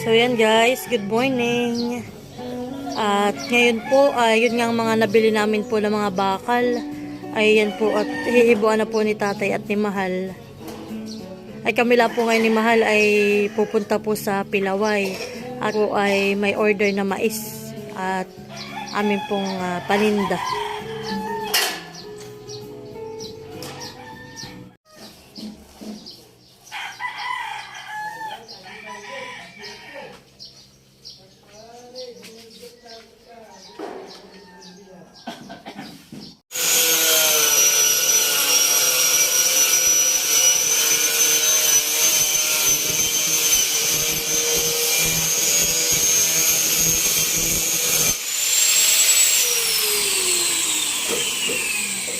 So yan guys, good morning. At ngayon po, ay yun nga ang mga nabili namin po ng mga bakal. Ay yan po at hihibuan na po ni tatay at ni Mahal. Ay kami lang po ngayon ni Mahal ay pupunta po sa Pilaway. Ako ay may order na mais at amin pong ah, paninda.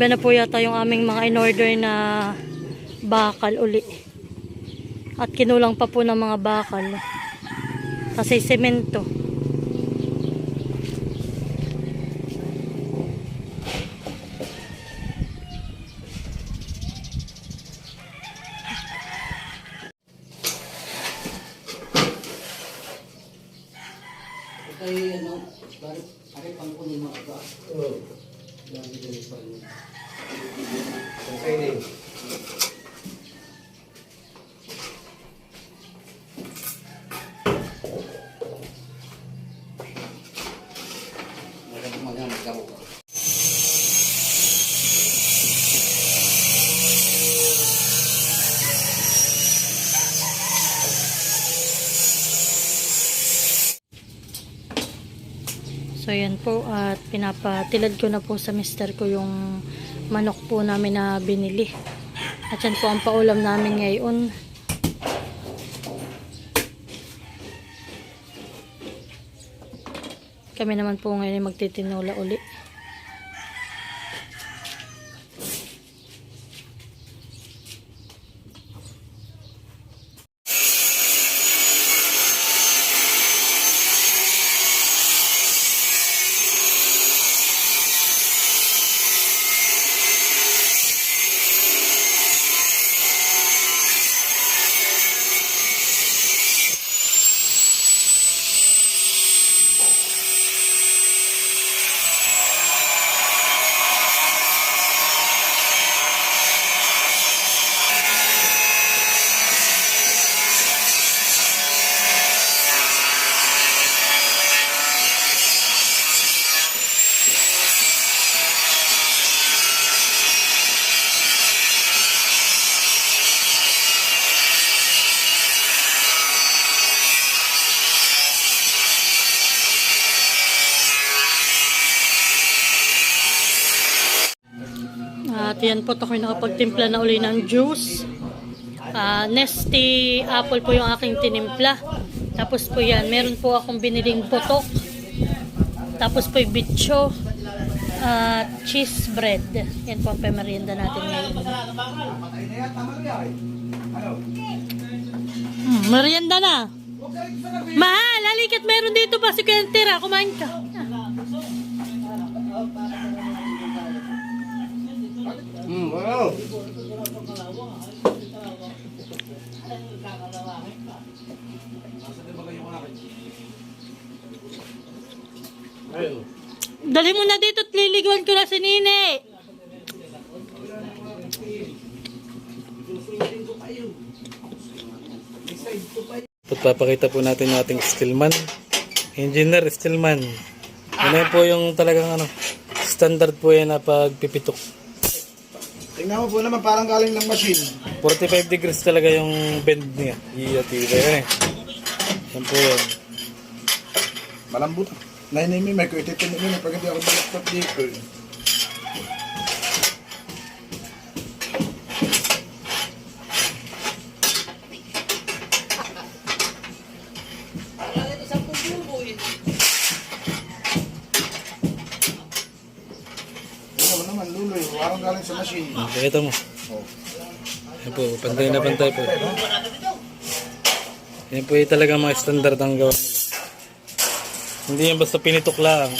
Iba na po yata yung aming mga in-order na bakal uli. At kinulang pa po ng mga bakal. Kasi semento. Ito yung ano, bari, ari pang kunin mo ito. Oo. Lagi din pa rin. Okay din. Magandang magandang magkabo ko. So yan po at pinapatilad ko na po sa mister ko yung manok po namin na binili. At yan po ang paulam namin ngayon. Kami naman po ngayon ay magtitinola uli. At yan po, ako'y nakapagtimpla na uli ng juice. Ah, Nesty apple po yung aking tinimpla. Tapos po yan, meron po akong biniling putok. Tapos po yung bitcho. At cheese bread. Yan po ang pamerienda natin ngayon. Hmm, merienda na. Mahal, halikat meron dito pa si Kentira. Kumain ka. Wow. Dali mo na dito at liliguan ko na si Nini. Pagpapakita po natin yung ating stillman. Engineer Stillman. Ano po yung talagang ano, standard po yan na pagpipitok. Tingnan mo po naman parang galing ng machine. 45 degrees talaga yung bend niya. Iya, tiba yan eh. Yan po yan. Malambot. Nainay mi, may ko ititin mi pag hindi ako malaptop dito. Oo galing sa machine. Okay, ito mo. Yan po, pantay na pantay po. Yan po yung talagang mga standard ang gawa nila. Hindi yan basta pinitok lang.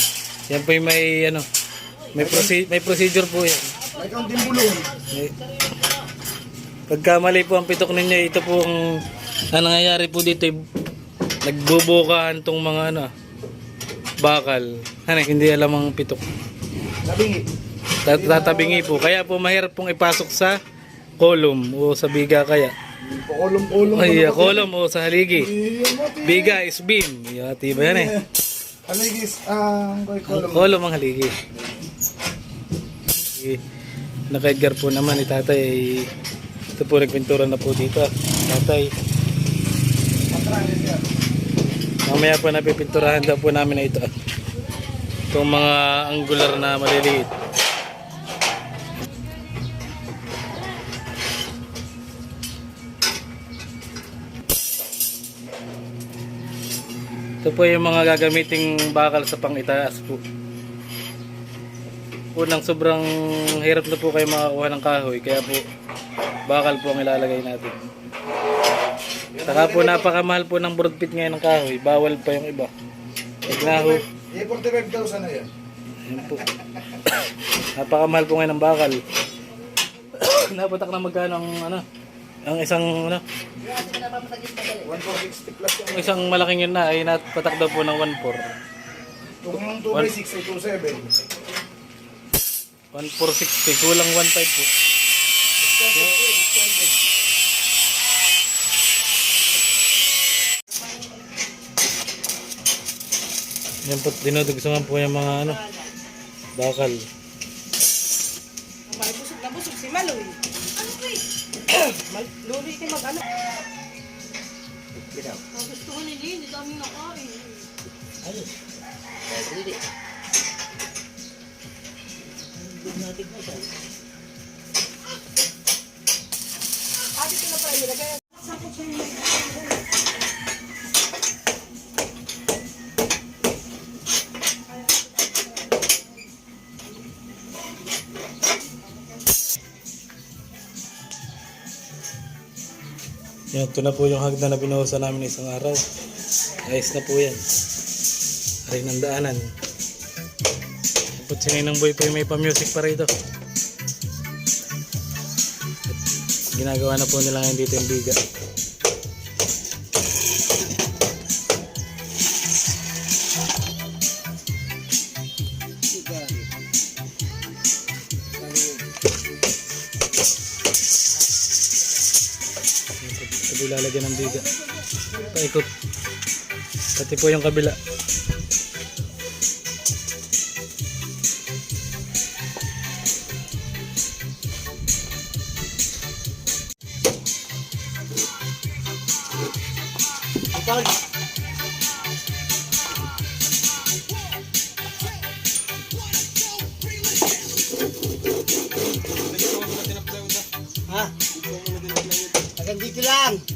Yan po yung may ano, may, proce- may procedure po yan. May kaunting bulong. Pagka mali po ang pitok ninyo, ito po ang, ang nangyayari po dito, eh, nagbubukahan tong mga ano, bakal. Ano, hindi alam ang pitok. Labingi. Tat- Tatabingi po. Kaya po mahirap pong ipasok sa column o sa biga kaya. Pakulong-kulong. Ay, uh, column o sa haligi. Biga is beam. Yati ba yan eh? Aligis, ang koy kolong. Column ang haligi. Naka-Edgar po naman ni tatay. Ito po nagpintura na po dito. Tatay. Mamaya po napipinturahan daw po namin na ito. Itong mga angular na maliliit. Ito po yung mga gagamiting bakal sa pangitaas po. Unang sobrang hirap na po kayo makakuha ng kahoy kaya po bakal po ang ilalagay natin. Saka po napakamahal po ng broadpit ngayon ng kahoy. Bawal pa yung iba. Pag naho, Eh, 45,000 na yan. po. Napakamahal po ngayon ng bakal. Napatak na magkano ang ano? Ang isang ano? 1460 plus yan. Ang isang malaking yun na ay napatak po ng 1.4. Kung yung 2 by 6 ay 27. 1.460 kulang 1.5 po. Yan po, dinudugsungan po yung mga ano, bakal. Luloy kayo mag-ano. Ang gusto ko ni Lynn, ito aming nakain. Ayun. Kaya hindi. Hindi natin na siya. Ate ko na pa nilagay. Yan, ito na po yung hagdan na binuhusan namin isang araw. Ayos na po yan. Aray ng daanan. Tapos si Ninong Boy po yung may pa-music pa rito. At ginagawa na po nila ngayon dito yung biga. Lalagyan ng biga. Paikot. Pati po yung kabila. Ha? Hanggang dito lang.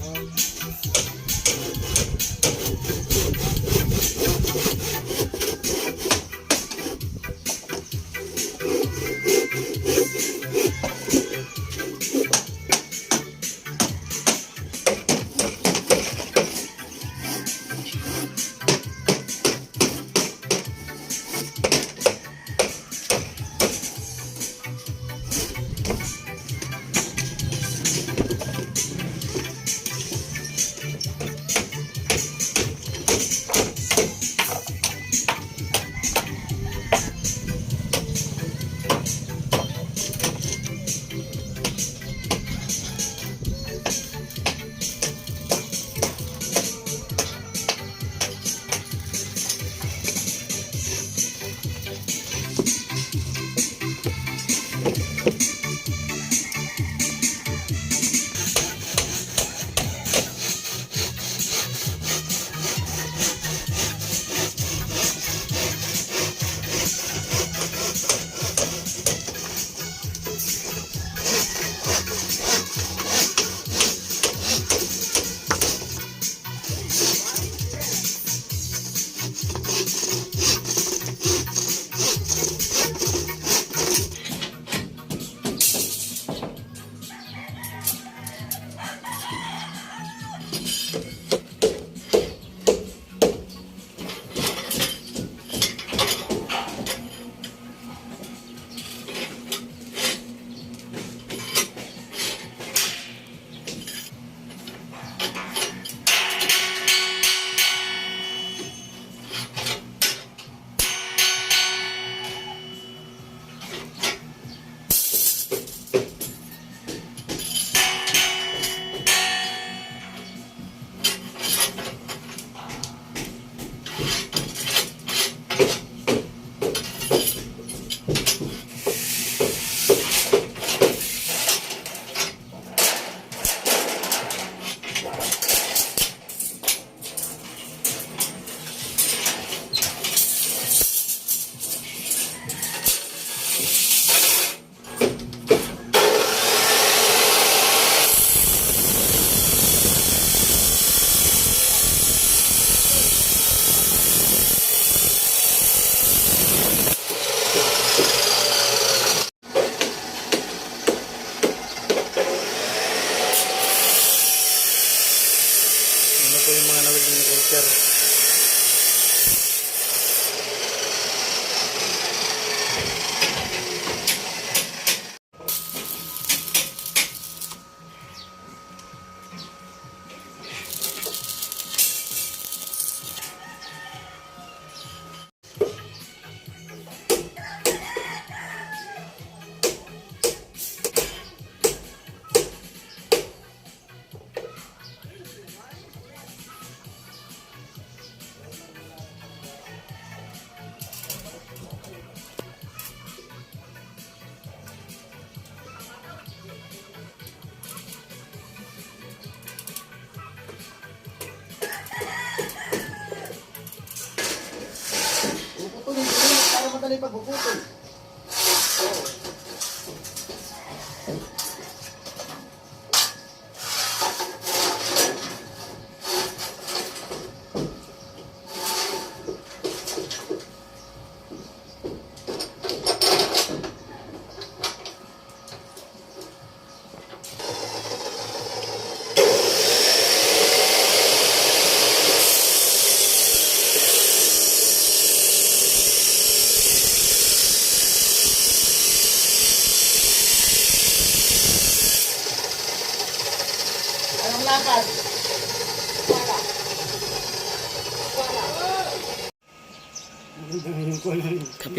Madali pagpuputol.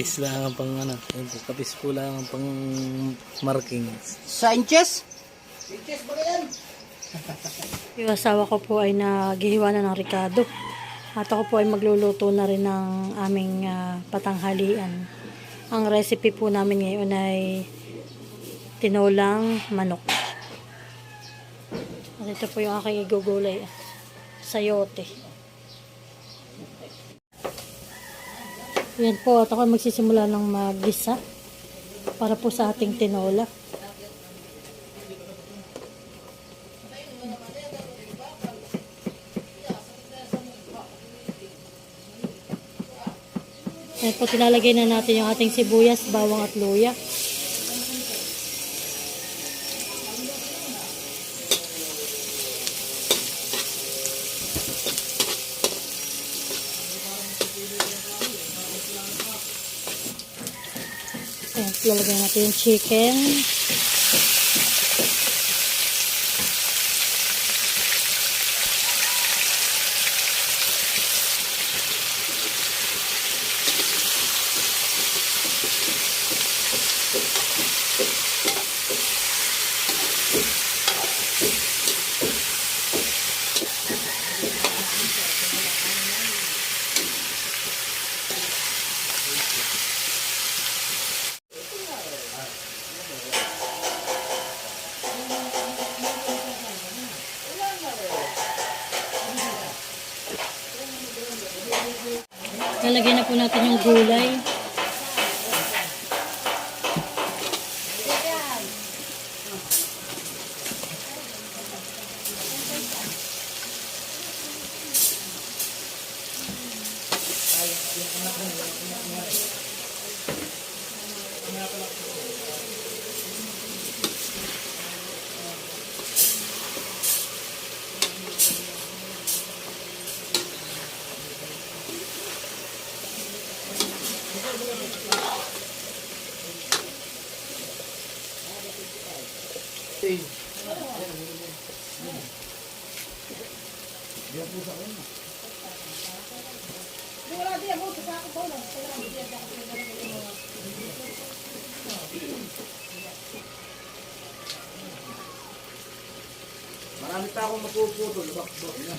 Kapis lang ang pang ano. Ayun po, kapis po lang ang pang marking. Sanchez? Sanchez ba yan? Yung asawa ko po ay naghihiwa na ng Ricardo. At ako po ay magluluto na rin ng aming ah, patanghalian. Ang recipe po namin ngayon ay tinolang manok. At ito po yung aking igugulay. Sayote. Yan po, at ako magsisimula ng maggisa para po sa ating tinola. Ayan po, tinalagay na natin yung ating sibuyas, bawang at luya. Ayan, lalagay natin yung chicken. Lalagyan na po natin yung gulay. Marami pa akong mapuputol. Bak, bak, na.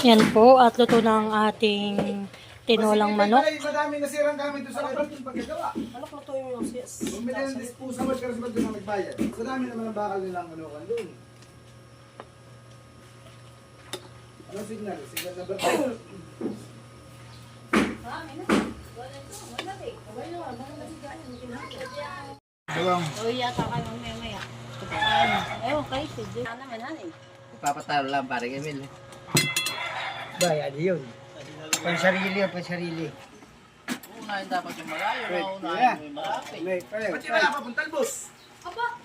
Yan po, at luto na ang ating tinolang manok. Madami nasirang gamit doon sa kanilang pagkagawa. Manok luto yung sis. Bumili ng disposable kasi ba't doon ang nagbayad? Sa dami naman ang bakal nilang ano kan doon. Anong signal? Signal na ba? Dalawang. Papatalo lang pare Emil. Bayad yun. Pansarili yun, pansarili. Unahin dapat yung malayo, yeah. mo yung malapit. May, pare, Ba't yung wala pa pong talbos?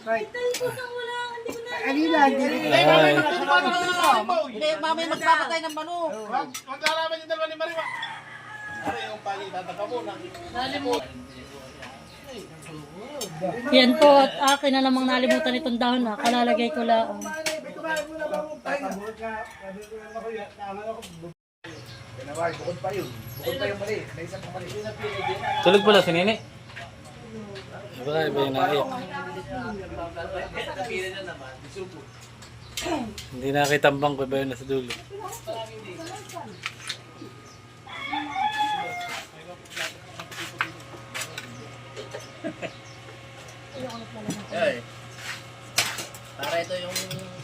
right. Kanina, hindi rin. Ay, Hindi, mamay magpapatay ng manok. Maglalaban yung dalawa ni Mariwa. Yan po, at akin na namang nalimutan itong dahon na. Kalalagay ko lang. Tatabot ka. Sabi ko naman ako, tama ako. Pinawag, bukod pa yun. Bukod pa yung mali. May isang pa mali. tulog pala si Nene. Baka iba yung naiyak. Hindi nakitambang ko iba yung nasa dulo. Ay. ito yung,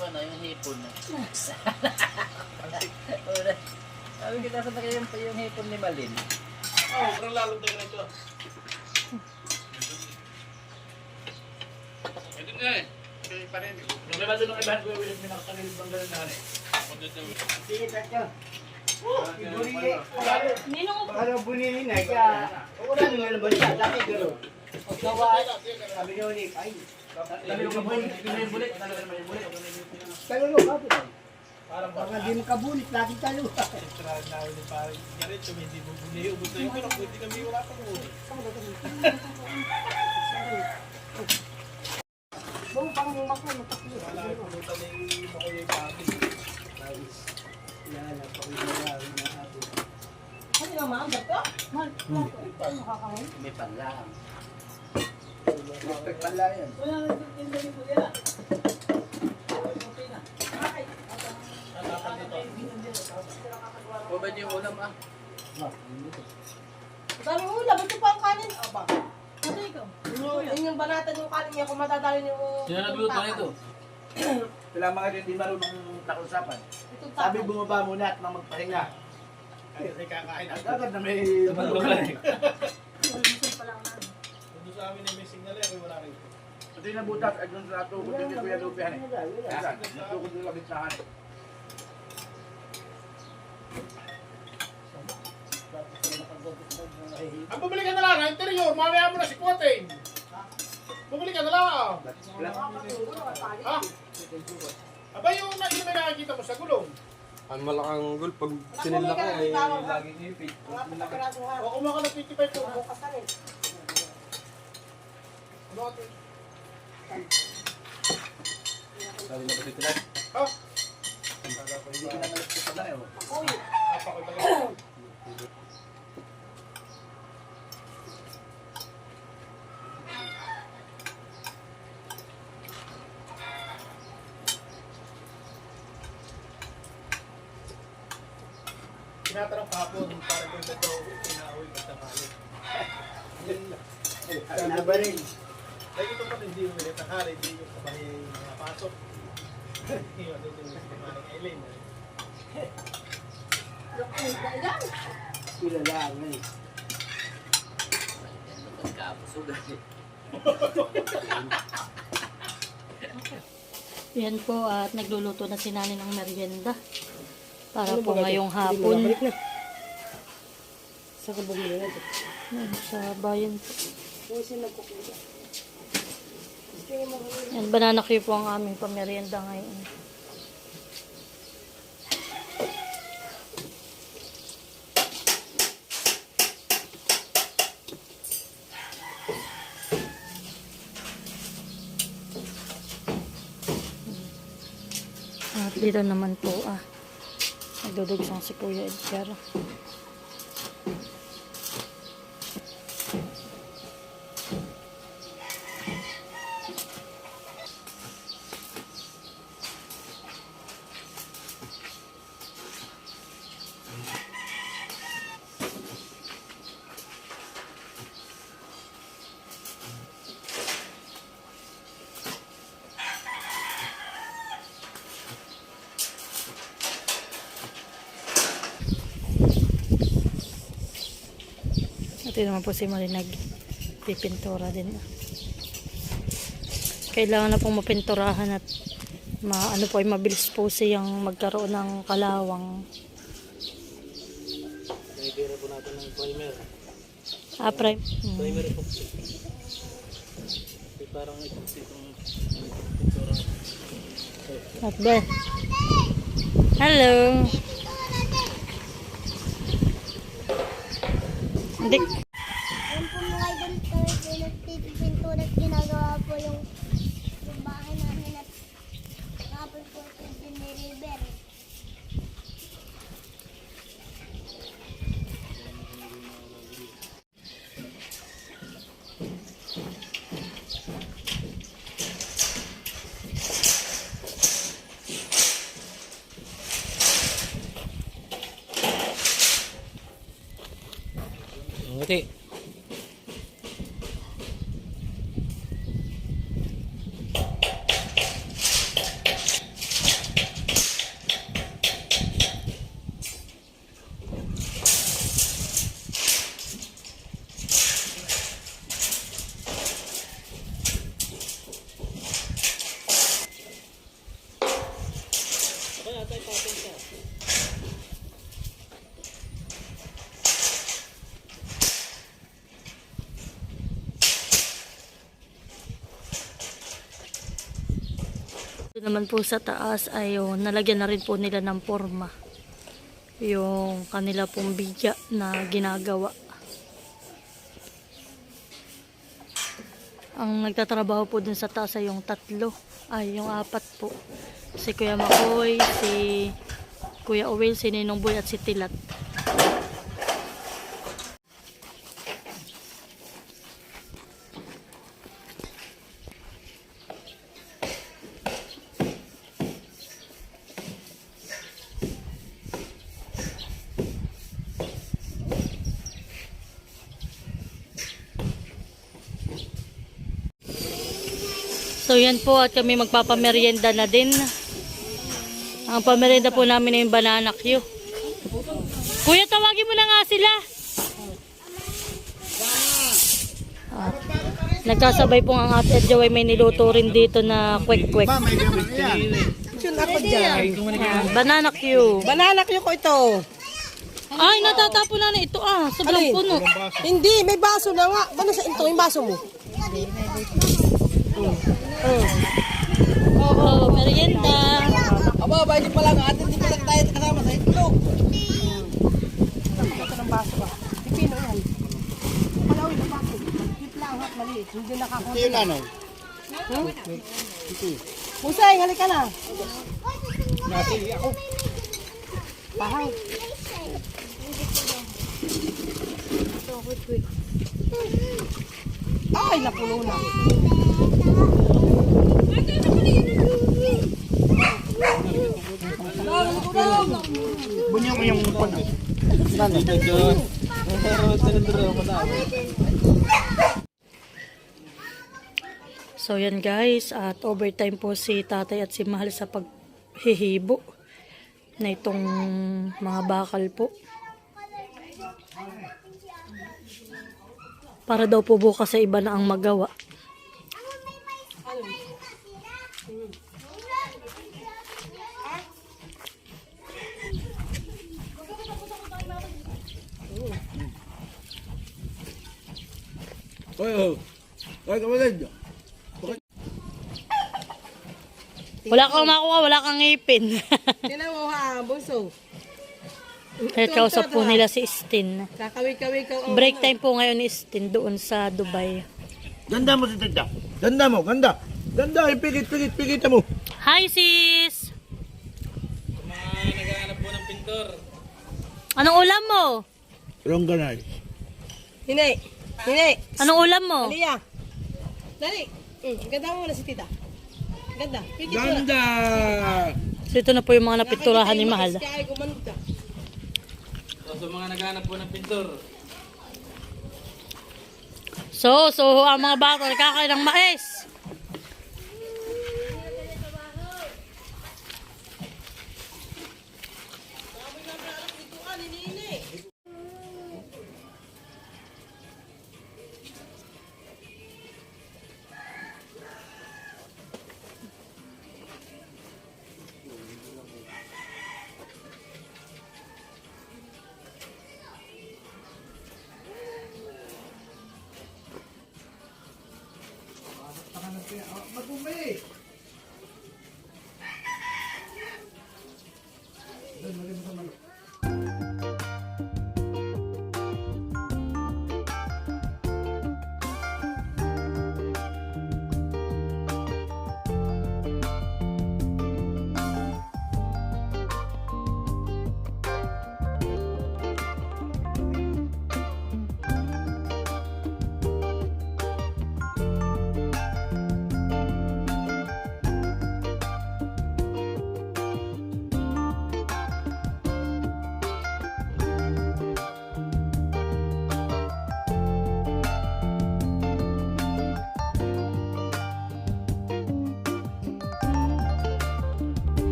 ano, yung hipon. Wala. Sabi kita sa tayo yung, yung hipon ni Malin. Oh, parang lalo tayo nito. Pwede nga eh. Kaya pa rin. Nung iba doon ang ibahan ko yung pinakakalil bang ganun na eh. Sige, tatyo. Para bunili na siya. Wala nang naman siya. Dati gano'n. Pag gawa, sabi niyo ni, ay, Dali yung bulit. Pinoy yung bulit. Dali naman yung bulit. talolo ka po. Parang Baka di makabulit, lagi talo. Try na ulit parang ganito. Hindi mo buli. Ubus na yung pero pwede kami wala pang uli. Buong pang mako, mataklo. Wala yung pulutan yung makuya yung pati. Yan, ako yung mga natin. Ano yung mga bato? May panlang. Respect pala yan. Wala ba yung ulam ah? Daming ulam, ito pa ang kanin. Aba. Ano ikaw? Yun yung banatan yung kanin niya kung matadali yung... Sino nagluto nito? Sila mga hindi marunong nakusapan. Sabi bumaba muna at nang magpahinga. Kasi kakain agad na may Doon sa amin ay may signal eh, wala rin. Pati na butas ay doon sa tukod din ni Kuya Lupihan eh. Yan, tukod doon labit sa akin. Ang bumili ka na lang, ang interior, mamaya mo na si Kuating. Bumili ka na lang. Ha? Aba yung na yung may nakikita mo sa gulong. Ang malakang gul pag sinilak ko ay laging ipit. O kumuha ka ng 55 po. Ano ate? Sabi na kasi tila. Ha? Hindi ka naman ito pala eh. Apakoy talaga. Tinatanong kahapon para kung ito inaaway ka tanghali. Ano ba rin? Ay, ito pa hindi yung ulit tanghali, hindi yung sabay mga pasok. Yung ano yung Manang Eileen. Sila lang eh. Pagkapusugan eh. Yan po at nagluluto na si Nani ng merienda. Para po ngayong hapon. Sa kabog. Yan, sa bayan po. Kung sino nagkukuha. Yan, banana cue po ang aming pamerienda ngayon. At dito naman po ah, nagdudugsong si Kuya Edgar. Ito naman po si Marinag. Pipintura din. Kailangan na pong mapinturahan at ma ano po ay mabilis po siyang magkaroon ng kalawang. Naibira po natin ng primer. Ah, prime. Hmm. Primer po. Parang epoxy itong pintura. Ba? Hello. Hindi. Yung po mga idol, kami nagpipintura at ginagawa po yung, yung bahay namin at kapag po ito diniliver. Ngiti. Naman po sa taas ay oh, nalagyan na rin po nila ng forma yung kanila pong bigya na ginagawa. Ang nagtatrabaho po dun sa taas ay yung tatlo, ay yung apat po. Si Kuya Makoy, si Kuya Owel, si Ninong Boy at si Tilat. So yan po at kami magpapamerienda na din. Ang pamerienda po namin ay yung banana Q. Kuya, tawagin mo na nga sila. At nagkasabay po ang ate at Joy may niluto rin dito na kwek-kwek. Yun ako dyan. Yan, banana Q. Banana ko ko ito. Ay, natatapon na na ito ah. Sobrang Alin? puno. Hindi, may baso na nga. Ano sa ito? Yung baso mo? Oo, merienda. Aba, ba, hindi pa lang. Atin, hindi pa lang tayo kasama sa itlog. Ito ng baso ba? Pipino yan. Palawi na baso. Tip lang at maliit. Hindi nakakunti. Ito yung ano? Pusay, halika na. Bahaw. Ay, napuno na. Bunyo pano. So yan guys, at overtime po si tatay at si mahal sa paghihibo na itong mga bakal po. Para daw po bukas sa iba na ang magawa. Oy, oh. Oy, kamalad. Wala kang makuha, wala kang ngipin. Tinan mo ha, bunso. Kaya kausap po nila si Stin. Kakawi-kawi ka. oh. Break time po ngayon ni Stin doon sa Dubai. Ganda mo si Tita. Ganda mo, ganda. Ganda, ipikit, pikit, pikit mo. Hi sis! Mga naghahanap po ng pintor. Anong ulam mo? Longganay. Hinay. Hinay. Anong ulam mo? Aliya. Dali. Mm, ganda mo na si tita. Ganda. Pikit mo na. Ganda! So ito na po yung mga napinturahan ni Mahal. Kaya gumanda. So, sa mga naghahanap po ng pintor, So, so ang mga bata nagkakain ng mais.